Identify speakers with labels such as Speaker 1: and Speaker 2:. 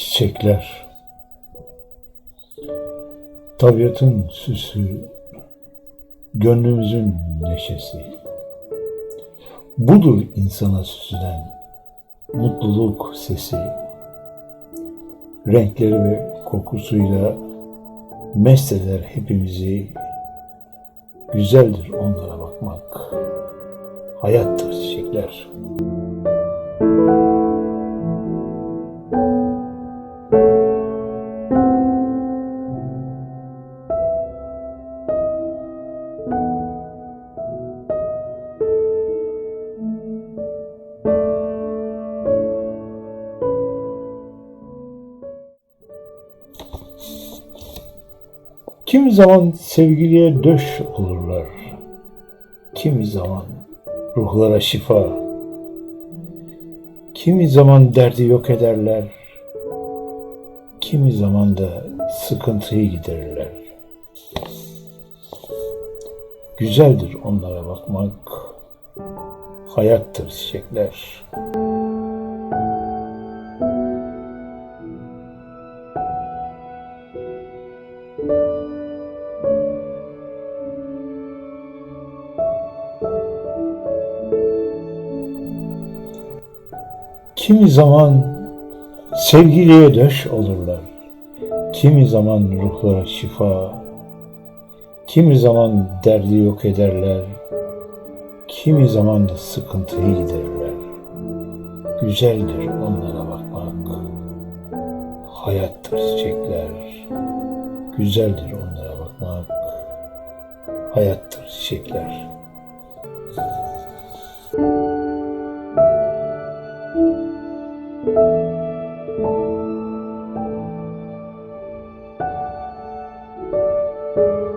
Speaker 1: Çiçekler. Tabiatın süsü Gönlümüzün neşesi. Budur insana süzülen Mutluluk sesi. Renkleri ve kokusuyla Mest eder hepimizi Güzeldir onlara bakmak. Hayattır çiçekler Kimi zaman sevgiliye döş olurlar. Kimi zaman ruhlara şifa. Kimi zaman derdi yok ederler. Kimi zaman da sıkıntıyı giderirler. Güzeldir onlara bakmak. Hayattır çiçekler. Kimi zaman sevgiliye döş olurlar. Kimi zaman ruhlara şifa. Kimi zaman derdi yok ederler. Kimi zaman da sıkıntıyı giderirler. Güzeldir onlara bakmak. Hayattır çiçekler. Güzeldir onlara bakmak. Hayattır çiçekler. you.